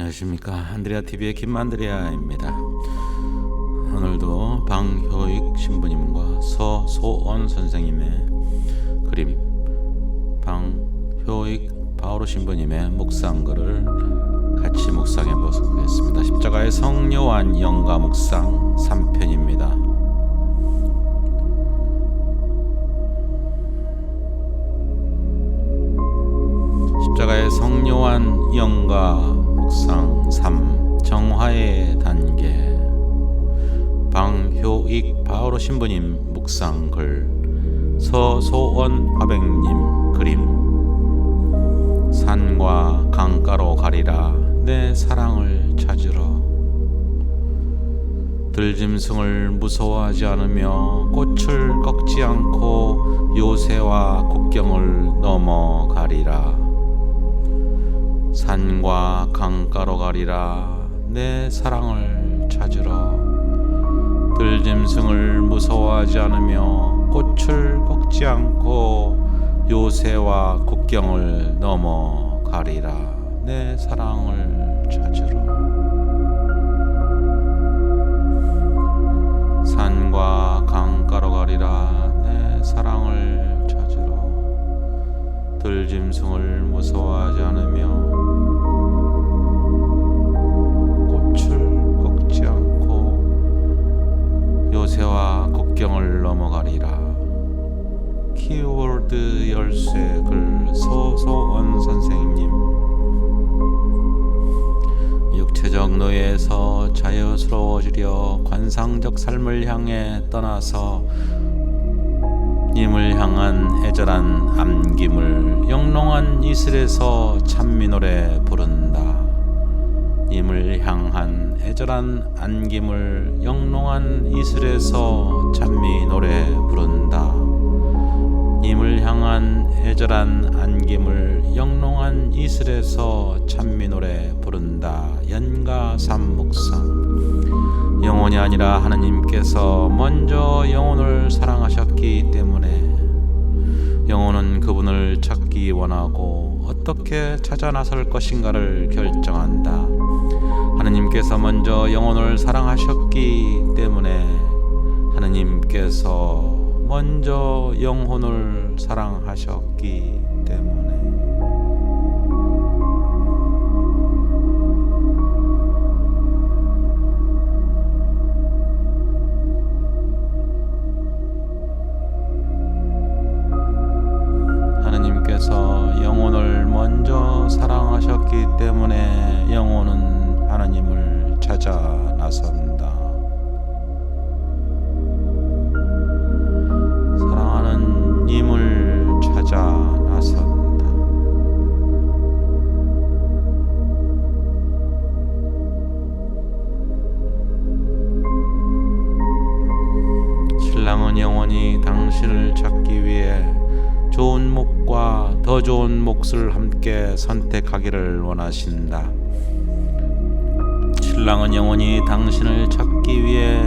안녕하십니까 안드레아 TV의 김안드레아입니다. 오늘도 방효익 신부님과 서소원 선생님의 그림, 방효익 바오로 신부님의 묵상글을 같이 묵상해 보겠습니다. 십자가의 성요한 영가 묵상 3편입니다. 십자가의 성요한 영가 묵상 3 정화의 단계. 방효익 바오로 신부님 묵상 글. 서소원 화백님 그림. 산과 강가로 가리라 내 사랑을 찾으러. 들짐승을 무서워하지 않으며 꽃을 꺾지 않고 요새와 국경을 넘어가리라 산과 강가로 가리라. 내 사랑을 찾으러. 들짐승을 무서워하지 않으며 꽃을 꺾지 않고 요새와 국경을 넘어 가리라. 내 사랑을 찾으러 들짐승을 무서워하지 않으며 꽃을 꺾지 않고 요새와 국경을 넘어가리라. 키워드 열쇠 글 서소원 선생님 육체적 노예에서 자유스러워지려 관상적 삶을 향해 떠나서 님을 향한 애절한 암김을 영롱한 이슬에서 찬미 노래 부른다. 님을 향한 애절한 안김을 영롱한 이슬에서 찬미 노래 부른다. 님을 향한 애절한 안김을 영롱한 이슬에서 찬미 노래 부른다. 연가 삼묵상 영혼이 아니라 하나님께서 먼저 영혼을 사랑하셨기 때문에 영혼은 그분을 찾기 원하고 어떻게 찾아 나설 것인가를 결정한다. 하나님께서 먼저 영혼을 사랑하셨기 때문에 하나님께서 먼저 영혼을 사랑하셨기 때문에 함께 선택하기를 원하신다. 신랑은 영원히 당신을 찾기 위해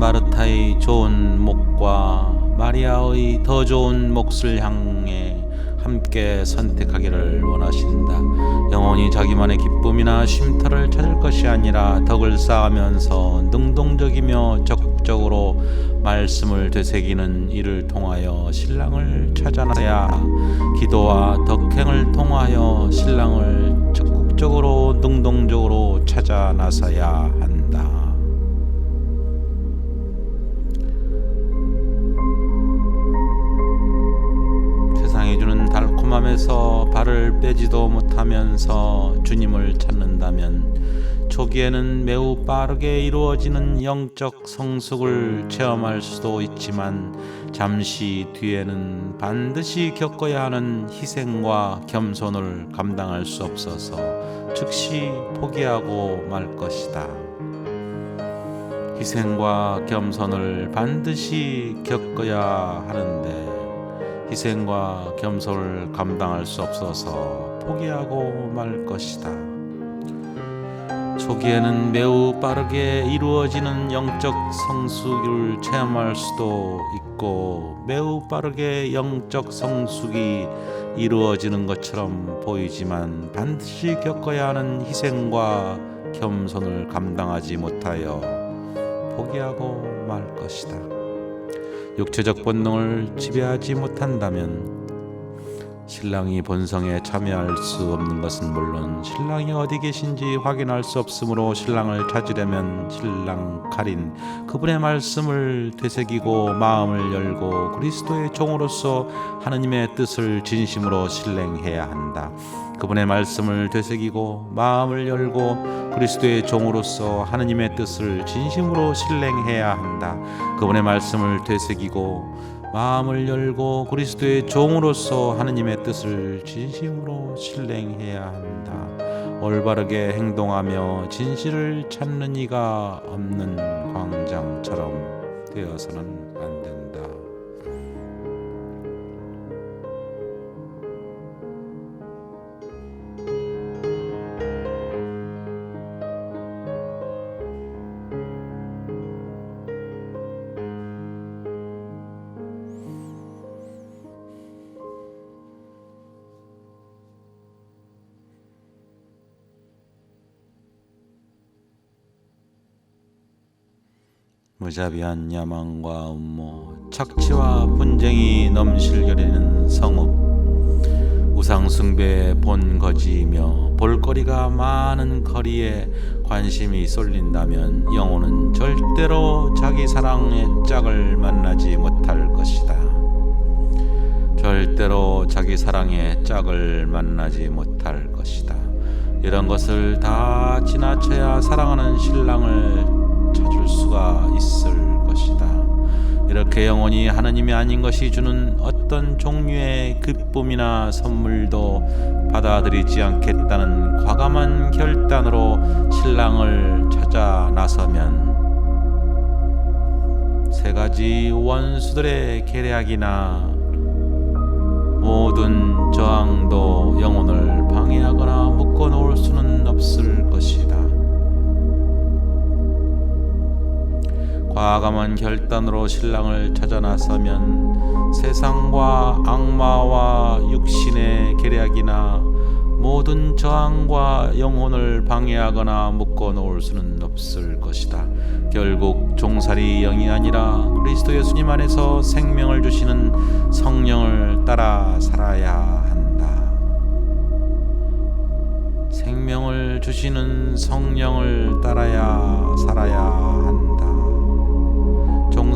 마르타의 좋은 목과 마리아의 더 좋은 몫을 향해 함께 선택하기를 원하신다. 영원히 자기만의 기쁨이나 쉼터를 찾을 것이 아니라 덕을 쌓으면서 능동적이며 적 극적으로 말씀을 되새기는 일을 통하여 신랑을 찾아나야 기도와 덕행을 통하여 신랑을 적극적으로 능동적으로 찾아 나서야 한다. 세상이 주는 달콤함에서 발을 빼지도 못하면서 주님을 찾는다면 초기에는 매우 빠르게 이루어지는 영적 성숙을 체험할 수도 있지만 잠시 뒤에는 반드시 겪어야 하는 희생과 겸손을 감당할 수 없어서 즉시 포기하고 말 것이다. 희생과 겸손을 반드시 겪어야 하는데 희생과 겸손을 감당할 수 없어서 포기하고 말 것이다. 초기에는 매우 빠르게 이루어지는 영적 성숙을 체험할 수도 있고 매우 빠르게 영적 성숙이 이루어지는 것처럼 보이지만 반드시 겪어야 하는 희생과 겸손을 감당하지 못하여 포기하고 말 것이다. 육체적 본능을 지배하지 못한다면 신랑이 본성에 참여할 수 없는 것은 물론 신랑이 어디 계신지 확인할 수 없으므로 신랑을 찾으려면 신랑 칼인 그분의 말씀을 되새기고 마음을 열고 그리스도의 종으로서 하느님의 뜻을 진심으로 실행해야 한다. 그분의 말씀을 되새기고 마음을 열고 그리스도의 종으로서 하느님의 뜻을 진심으로 실행해야 한다. 그분의 말씀을 되새기고 마음을 열고 그리스도의 종으로서 하느님의 뜻을 진심으로 실행해야 한다. 올바르게 행동하며 진실을 찾는 이가 없는 광장처럼 되어서는 무자비한 야망과 음모, 착취와 분쟁이 넘실거리는 성읍, 우상 숭배의 본거지이며 볼거리가 많은 거리에 관심이 쏠린다면 영혼은 절대로 자기 사랑의 짝을 만나지 못할 것이다. 절대로 자기 사랑의 짝을 만나지 못할 것이다. 이런 것을 다 지나쳐야 사랑하는 신랑을 수가 있을 것이다. 이렇게 영원히 하나님이 아닌 것이 주는 어떤 종류의 기쁨이나 선물도 받아들이지 않겠다는 과감한 결단으로 신랑을 찾아 나서면 세 가지 원수들의 계략이나 모든 저항도 영혼을 방해하거나 묶어 놓을 수는 없을 것이다. 과감한 결단으로 신랑을 찾아 나서면 세상과 악마와 육신의 계략이나 모든 저항과 영혼을 방해하거나 묶어 놓을 수는 없을 것이다. 결국 종살이 영이 아니라 그리스도 예수님 안에서 생명을 주시는 성령을 따라 살아야 한다. 생명을 주시는 성령을 따라야 살아야 한다.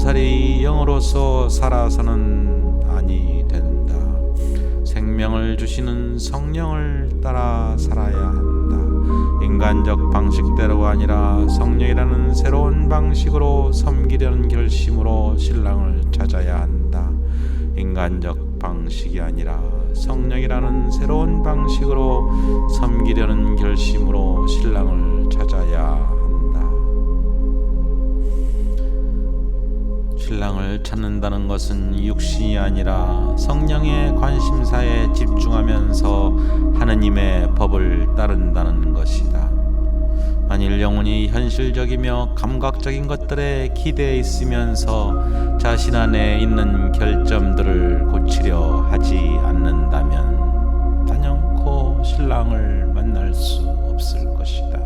종살이 영으로서 살아서는 아니 된다. 생명을 주시는 성령을 따라 살아야 한다. 인간적 방식대로가 아니라 성령이라는 새로운 방식으로 섬기려는 결심으로 신랑을 찾아야 한다. 인간적 방식이 아니라 성령이라는 새로운 방식으로 섬기려는 결심 찾는다는 것은 육신이 아니라 성령의 관심사에 집중하면서 하느님의 법을 따른다는 것이다. 만일 영혼이 현실적이며 감각적인 것들에 기대해 있으면서 자신 안에 있는 결점들을 고치려 하지 않는다면 단연코 신랑을 만날 수 없을 것이다.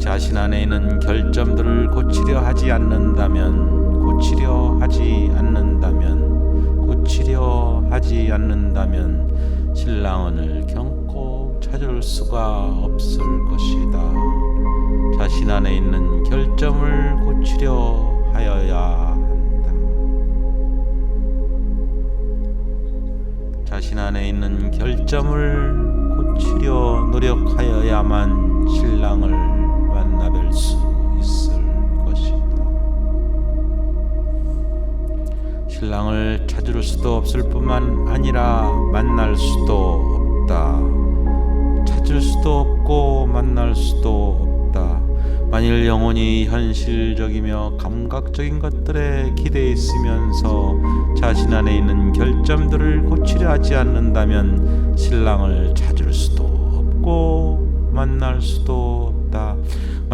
자신 안에 있는 결점들을 고치려 하지 않는다면 고치려 하지 않는다면 고치려 하지 않는다면 신랑을 경고 찾을 수가 없을 것이다. 자신 안에 있는 결점을 고치려 하여야 한다. 자신 안에 있는 결점을 고치려 노력하여야만 신랑을 신랑을 찾을 수도 없을 뿐만 아니라 만날 수도 없다. 찾을 수도 없고 만날 수도 없다. 만일 영혼이 현실적이며 감각적인 것들에 기대해 있으면서 자신 안에 있는 결점들을 고치려 하지 않는다면 신랑을 찾을 수도 없고 만날 수도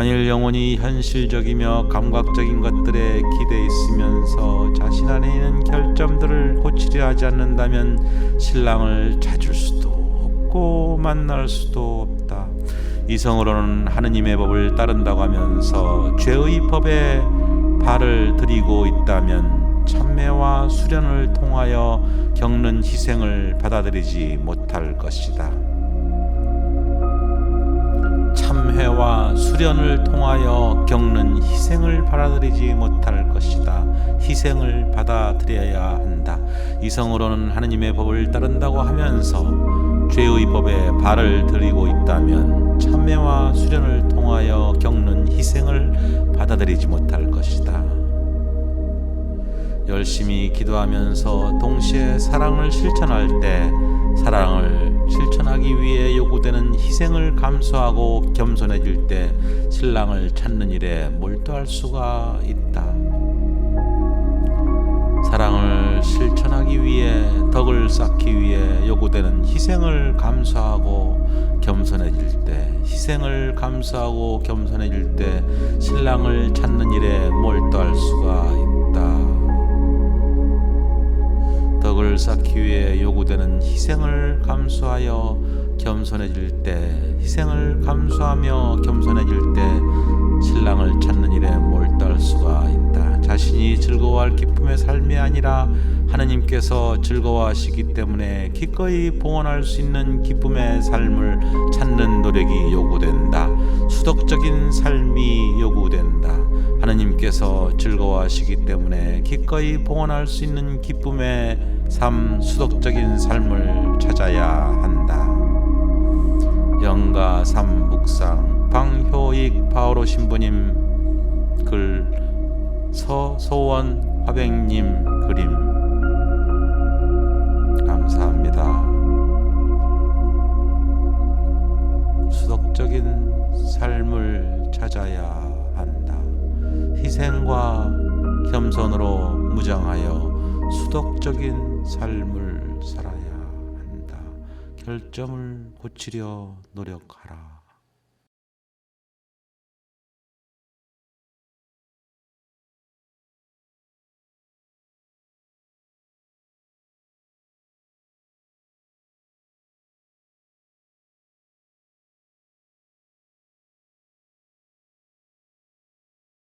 만일 영혼이 현실적이며 감각적인 것들에 기대 있으면서 자신 안에 있는 결점들을 고치려 하지 않는다면 신랑을 찾을 수도 없고 만날 수도 없다. 이성으로는 하느님의 법을 따른다고 하면서 죄의 법에 발을 들이고 있다면 참매와 수련을 통하여 겪는 희생을 받아들이지 못할 것이다. 참회와 수련을 통하여 겪는 희생을 받아들이지 못할 것이다. 희생을 받아들여야 한다. 이성으로는 하느님의 법을 따른다고 하면서 죄의 법에 발을 들이고 있다면 참회와 수련을 통하여 겪는 희생을 받아들이지 못할 것이다. 열심히 기도하면서 동시에 사랑을 실천할 때 사랑을 실천하기 위해 요구되는 희생을 감수하고 겸손해질 때 신랑을 찾는 일에 몰두할 수가 있다. 사랑을 실천하기 위해 덕을 쌓기 위해 요구되는 희생을 감수하고 겸손해질 때 희생을 감수하고 겸손해질 때 신랑을 찾는 일에 몰두할 수가 있다. 덕을 쌓기 위해 요구되는 희생을 감수하여 겸손해질 때 희생을 감수하며 겸손해질 때 신랑을 찾는 일에 몰두할 수가 있다. 자신이 즐거워할 기쁨의 삶이 아니라 하느님께서 즐거워하시기 때문에 기꺼이 봉헌할 수 있는 기쁨의 삶을 찾는 노력이 요구된다. 수덕적인 삶이 요구된다. 하느님께서 즐거워하시기 때문에 기꺼이 봉헌할 수 있는 기쁨의 삶, 수덕적인 삶을 찾아야 한다. 영가 삼 묵상 방효익 바오로 신부님 글 서소원 화백님 그림 감사합니다. 수덕적인 삶을 찾아야 한다. 희생과 겸손으로 무장하여 수덕적인 삶을 살아야. 결점을 고치려 노력하라.